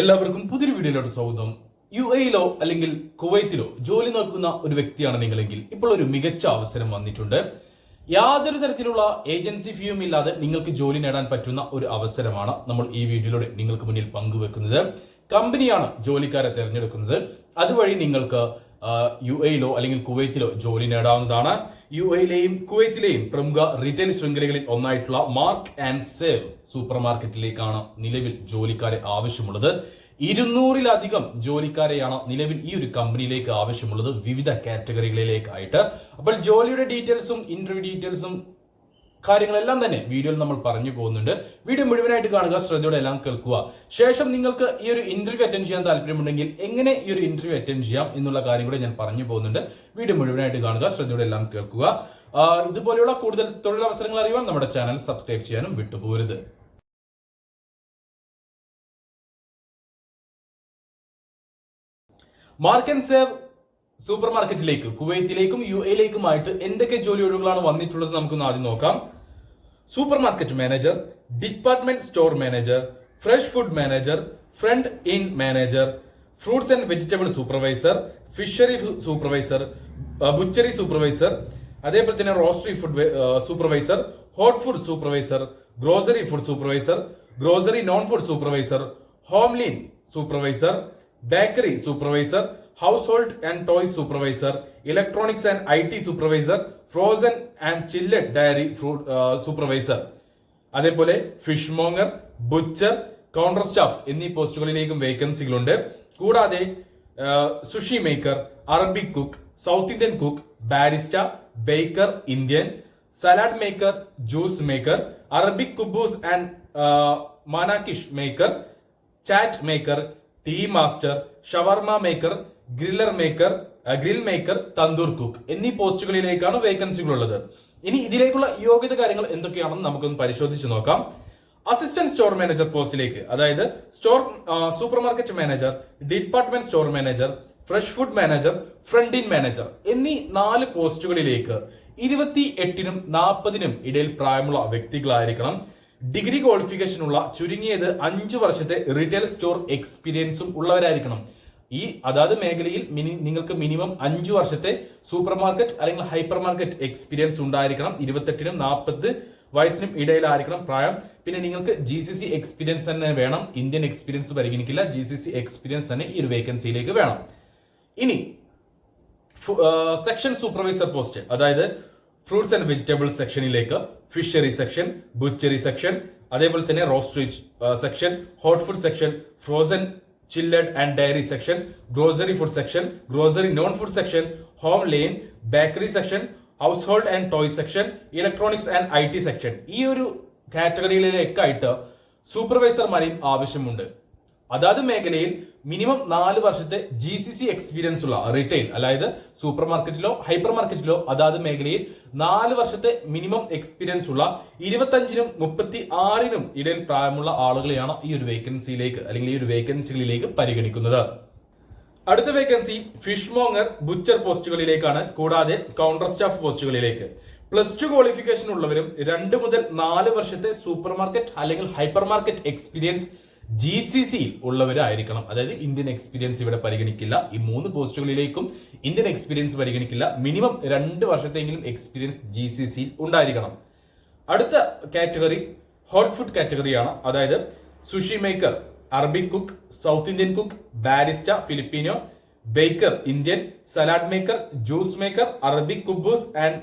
എല്ലാവർക്കും പുതിയൊരു വീഡിയോയിലോട്ട് സ്വാഗതം. യു എയിലോ അല്ലെങ്കിൽ കുവൈത്തിലോ ജോലി നോക്കുന്ന ഒരു വ്യക്തിയാണ് നിങ്ങളെങ്കിൽ ഇപ്പോൾ ഒരു മികച്ച അവസരം വന്നിട്ടുണ്ട്. യാതൊരു തരത്തിലുള്ള ഏജൻസി ഫീയും ഇല്ലാതെ നിങ്ങൾക്ക് ജോലി നേടാൻ പറ്റുന്ന ഒരു അവസരമാണ് നമ്മൾ ഈ വീഡിയോയിലൂടെ നിങ്ങൾക്ക് മുന്നിൽ പങ്കുവെക്കുന്നത്. കമ്പനിയാണ് ജോലിക്കാരെ തിരഞ്ഞെടുക്കുന്നത്. അതുവഴി നിങ്ങൾക്ക് യു എയിലോ അല്ലെങ്കിൽ കുവൈത്തിലോ ജോലി നേടാവുന്നതാണ്. യു എയിലെയും കുവൈത്തിലെയും പ്രമുഖ റീറ്റെയിൽ ശൃംഖലകളിൽ ഒന്നായിട്ടുള്ള മാർക്ക് ആൻഡ് സേവ് സൂപ്പർ മാർക്കറ്റിലേക്കാണ് നിലവിൽ ജോലിക്കാരെ ആവശ്യമുള്ളത്. ഇരുന്നൂറിലധികം ജോലിക്കാരെയാണ് നിലവിൽ ഈ ഒരു കമ്പനിയിലേക്ക് ആവശ്യമുള്ളത് വിവിധ കാറ്റഗറികളിലേക്കായിട്ട്. അപ്പോൾ ജോലിയുടെ ഡീറ്റെയിൽസും ഇന്റർവ്യൂ ഡീറ്റെയിൽസും കാര്യങ്ങളെല്ലാം തന്നെ വീഡിയോയിൽ നമ്മൾ പറഞ്ഞു പോകുന്നുണ്ട്. വീഡിയോ മുഴുവനായിട്ട് കാണുക ശ്രദ്ധയോടെ എല്ലാം കേൾക്കുക. ശേഷം നിങ്ങൾക്ക് ഈ ഒരു ഇന്റർവ്യൂ അറ്റൻഡ് ചെയ്യാൻ താല്പര്യമുണ്ടെങ്കിൽ എങ്ങനെ ഈ ഒരു ഇന്റർവ്യൂ അറ്റൻഡ് ചെയ്യാം എന്നുള്ള കാര്യം കൂടെ ഞാൻ പറഞ്ഞു പോകുന്നുണ്ട്. വീഡിയോ മുഴുവനായിട്ട് കാണുക ശ്രദ്ധയോടെ എല്ലാം കേൾക്കുക ഇതുപോലെയുള്ള കൂടുതൽ തൊഴിലവസരങ്ങൾ അറിയുവാൻ നമ്മുടെ ചാനൽ സബ്സ്ക്രൈബ് ചെയ്യാനും വിട്ടുപോരുത് മാർക്ക് സേവ് സൂപ്പർ മാർക്കറ്റിലേക്ക് കുവൈത്തിലേക്കും യു എയിലേക്കുമായിട്ട് എന്തൊക്കെ ജോലി ഒഴിവുകളാണ് വന്നിട്ടുള്ളത് നമുക്കൊന്ന് ആദ്യം നോക്കാം. Supermarket manager department store manager fresh food manager front in manager fruits and vegetable supervisor fishery supervisor butchery supervisor അതേപോലെ തന്നെ roastery food supervisor hot food supervisor grocery food supervisor grocery non food supervisor home linen supervisor bakery supervisor household and toys supervisor electronics and I T supervisor frozen and chilled dairy fruit supervisor. അതേപോലെ fish monger butcher counter staff എന്നീ പോസ്റ്റുകളിലേക്കും വേക്കൻസികളുണ്ട്. കൂടാതെ sushi maker Arabic cook South Indian cook barista baker Indian salad maker juice maker Arabic khubz and manakish maker chaat maker tea master shawarma maker griller maker grill maker tandoor cook എന്നീ പോസ്റ്റുകളിലേക്കാണ് വേക്കൻസികൾ ഉള്ളത് ഇനി ഇതിലേക്കുള്ള യോഗ്യത കാര്യങ്ങൾ എന്തൊക്കെയാണെന്ന് നമുക്കൊന്ന് പരിശോധിച്ച് നോക്കാം. അസിസ്റ്റന്റ് സ്റ്റോർ മാനേജർ പോസ്റ്റിലേക്ക് അതായത് store supermarket manager department store manager fresh food manager front in manager എന്നീ നാല് പോസ്റ്റുകളിലേക്ക് ഇരുപത്തി എട്ടിനും നാൽപ്പതിനും ഇടയിൽ പ്രായമുള്ള വ്യക്തികളായിരിക്കണം. ഡിഗ്രി ക്വാളിഫിക്കേഷനുള്ള ചുരുങ്ങിയത് അഞ്ച് വർഷത്തെ റീറ്റെയിൽ സ്റ്റോർ എക്സ്പീരിയൻസും ഉള്ളവരായിരിക്കണം. ഈ അതാത് മേഖലയിൽ മിനി നിങ്ങൾക്ക് മിനിമം അഞ്ച് വർഷത്തെ സൂപ്പർ മാർക്കറ്റ് അല്ലെങ്കിൽ ഹൈപ്പർ മാർക്കറ്റ് എക്സ്പീരിയൻസ് ഉണ്ടായിരിക്കണം. ഇരുപത്തെട്ടിനും നാൽപ്പത് വയസ്സിനും ഇടയിലായിരിക്കണം പ്രായം. പിന്നെ നിങ്ങൾക്ക് ജി സി സി എക്സ്പീരിയൻസ് തന്നെ വേണം. ഇന്ത്യൻ എക്സ്പീരിയൻസ് പരിഗണിക്കില്ല. ജി സി സി എക്സ്പീരിയൻസ് തന്നെ ഈ ഒരു വേക്കൻസിയിലേക്ക് വേണം. ഇനി സെക്ഷൻ സൂപ്പർവൈസർ പോസ്റ്റ് അതായത് ഫ്രൂട്ട്സ് ആൻഡ് വെജിറ്റബിൾസ് സെക്ഷനിലേക്ക് ഫിഷറി സെക്ഷൻ ബുച്ചറി സെക്ഷൻ അതേപോലെ തന്നെ roastery section hot food section frozen chilled and dairy section grocery food section grocery non food section home linen bakery section household and toy section electronics and I T section. ഈ ഒരു കാറ്റഗറിയിലേക്കായിട്ട് സൂപ്പർവൈസർമാരെയും ആവശ്യമുണ്ട്. അതാത് മേഖലയിൽ minimum നാല് വർഷത്തെ G C C experience ഉള്ള retail അതായത് super മാർക്കറ്റിലോ ഹൈപ്പർ മാർക്കറ്റിലോ അതാത് മേഖലയിൽ നാല് വർഷത്തെ മിനിമം എക്സ്പീരിയൻസ് ഉള്ള ഇരുപത്തഞ്ചിനും മുപ്പത്തി ആറിനും ഇടയിൽ പ്രായമുള്ള ആളുകളെയാണ് ഈ ഒരു വേക്കൻസിയിലേക്ക് അല്ലെങ്കിൽ ഈ ഒരു വേക്കൻസികളിലേക്ക് പരിഗണിക്കുന്നത്. അടുത്ത വേക്കൻസി ഫിഷ് മോങ്ങർ ബുച്ചർ പോസ്റ്റുകളിലേക്കാണ് കൂടാതെ കൗണ്ടർ സ്റ്റാഫ് പോസ്റ്റുകളിലേക്ക് പ്ലസ് ടു ക്വാളിഫിക്കേഷൻ ഉള്ളവരും രണ്ട് മുതൽ നാല് വർഷത്തെ സൂപ്പർ മാർക്കറ്റ് അല്ലെങ്കിൽ hyper market experience G C സിയിൽ ഉള്ളവരായിരിക്കണം. അതായത് ഇന്ത്യൻ എക്സ്പീരിയൻസ് ഇവിടെ പരിഗണിക്കില്ല. ഈ മൂന്ന് പോസ്റ്റുകളിലേക്കും ഇന്ത്യൻ എക്സ്പീരിയൻസ് പരിഗണിക്കില്ല. മിനിമം രണ്ട് വർഷത്തെങ്കിലും എക്സ്പീരിയൻസ് ജി സി സിയിൽ ഉണ്ടായിരിക്കണം. അടുത്ത കാറ്റഗറി ഹോട്ട് ഫുഡ് കാറ്റഗറിയാണ് അതായത് സുഷി മേക്കർ അറബി cook South Indian cook barista Filipino baker Indian salad maker juice maker Arabic khubz and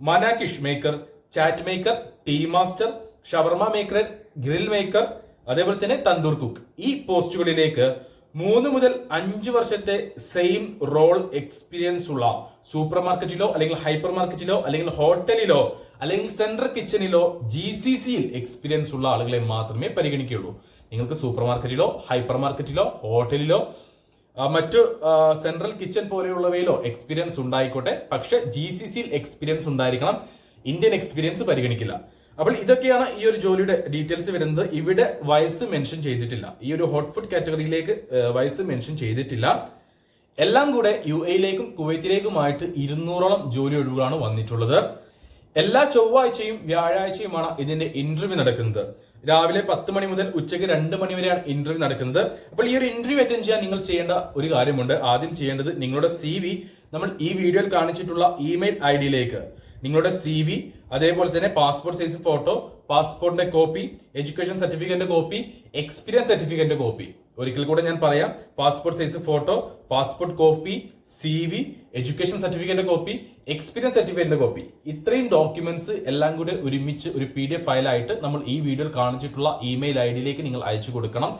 manakish maker chaat maker tea master shawarma maker grill maker അതേപോലെ തന്നെ tandoor cook. ഈ പോസ്റ്റുകളിലേക്ക് മൂന്ന് മുതൽ അഞ്ച് വർഷത്തെ സെയിം റോൾ എക്സ്പീരിയൻസ് ഉള്ള super മാർക്കറ്റിലോ അല്ലെങ്കിൽ ഹൈപ്പർ മാർക്കറ്റിലോ അല്ലെങ്കിൽ ഹോട്ടലിലോ അല്ലെങ്കിൽ സെൻട്രൽ കിച്ചണിലോ ജി സി സിയിൽ എക്സ്പീരിയൻസ് ഉള്ള ആളുകളെ മാത്രമേ പരിഗണിക്കുകയുള്ളൂ. നിങ്ങൾക്ക് സൂപ്പർ മാർക്കറ്റിലോ ഹൈപ്പർ മാർക്കറ്റിലോ ഹോട്ടലിലോ മറ്റു സെൻട്രൽ കിച്ചൺ പോലെയുള്ളവയിലോ എക്സ്പീരിയൻസ് ഉണ്ടായിക്കോട്ടെ. പക്ഷെ ജി സി സിയിൽ എക്സ്പീരിയൻസ് ഉണ്ടായിരിക്കണം. ഇന്ത്യൻ എക്സ്പീരിയൻസ് പരിഗണിക്കില്ല. അപ്പോൾ ഇതൊക്കെയാണ് ഈ ഒരു ജോലിയുടെ ഡീറ്റെയിൽസ് വരുന്നത്. ഇവിടെ വയസ്സ് മെൻഷൻ ചെയ്തിട്ടില്ല. ഈ ഒരു ഹോട്ട് ഫുഡ് കാറ്റഗറിയിലേക്ക് വയസ്സ് മെൻഷൻ ചെയ്തിട്ടില്ല. എല്ലാം കൂടെ യു എയിലേക്കും കുവൈത്തിലേക്കുമായിട്ട് ഇരുന്നൂറോളം ജോലി ഒഴിവുകളാണ് വന്നിട്ടുള്ളത്. എല്ലാ ചൊവ്വാഴ്ചയും വ്യാഴാഴ്ചയുമാണ് ഇതിന്റെ ഇന്റർവ്യൂ നടക്കുന്നത്. രാവിലെ പത്ത് മണി മുതൽ ഉച്ചയ്ക്ക് രണ്ട് മണി വരെയാണ് ഇന്റർവ്യൂ നടക്കുന്നത്. അപ്പോൾ ഈ ഒരു ഇന്റർവ്യൂ അറ്റൻഡ് ചെയ്യാൻ നിങ്ങൾ ചെയ്യേണ്ട ഒരു കാര്യമുണ്ട്. ആദ്യം ചെയ്യേണ്ടത് നിങ്ങളുടെ സി നമ്മൾ ഈ വീഡിയോയിൽ കാണിച്ചിട്ടുള്ള ഇമെയിൽ ഐ ഡിയിലേക്ക് നിങ്ങളുടെ സി വി അതേപോലെ തന്നെ പാസ്പോർട്ട് സൈസ് ഫോട്ടോ പാസ്പോർട്ടിന്റെ കോപ്പി എഡ്യൂക്കേഷൻ സർട്ടിഫിക്കറ്റിന്റെ കോപ്പി എക്സ്പീരിയൻസ് സർട്ടിഫിക്കറ്റിന്റെ കോപ്പി ഒരിക്കൽ കൂടെ ഞാൻ പറയാം passport size photo passport copy C V education സർട്ടിഫിക്കറ്റിന്റെ copy experience സർട്ടിഫിക്കറ്റിന്റെ കോപ്പി ഇത്രയും ഡോക്യുമെന്റ്സ് എല്ലാം കൂടി ഒരുമിച്ച് ഒരു പി ഡി എഫ് ഫയലായിട്ട് നമ്മൾ ഈ വീഡിയോയിൽ കാണിച്ചിട്ടുള്ള ഇമെയിൽ ഐ ഡിയിലേക്ക് നിങ്ങൾ അയച്ചു കൊടുക്കണം.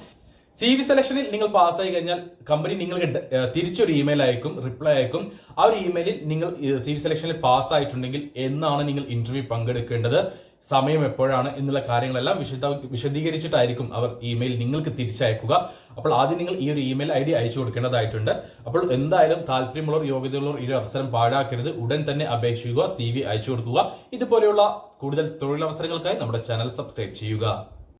സി വി സെലക്ഷനിൽ നിങ്ങൾ പാസ്സായി കഴിഞ്ഞാൽ കമ്പനി നിങ്ങൾക്ക് തിരിച്ചൊരു ഇമെയിൽ അയക്കും റിപ്ലൈ അയക്കും. ആ ഒരു ഇമെയിലിൽ നിങ്ങൾ സി വി സെലക്ഷനിൽ പാസ്സായിട്ടുണ്ടെങ്കിൽ എന്നാണ് നിങ്ങൾ ഇന്റർവ്യൂ പങ്കെടുക്കേണ്ടത് സമയം എപ്പോഴാണ് എന്നുള്ള കാര്യങ്ങളെല്ലാം വിശദ വിശദീകരിച്ചിട്ടായിരിക്കും അവർ ഇമെയിൽ നിങ്ങൾക്ക് തിരിച്ചയക്കുക. അപ്പോൾ ആദ്യം നിങ്ങൾ ഈ ഒരു ഇമെയിൽ ഐ ഡി അയച്ചു കൊടുക്കേണ്ടതായിട്ടുണ്ട്. അപ്പോൾ എന്തായാലും താല്പര്യമുള്ളവർ യോഗ്യതയുള്ളവർ ഈ ഒരു അവസരം പാഴാക്കരുത്. ഉടൻ തന്നെ അപേക്ഷിക്കുക സി വി അയച്ചു കൊടുക്കുക. ഇതുപോലെയുള്ള കൂടുതൽ തൊഴിലവസരങ്ങൾക്കായി നമ്മുടെ ചാനൽ സബ്സ്ക്രൈബ് ചെയ്യുക.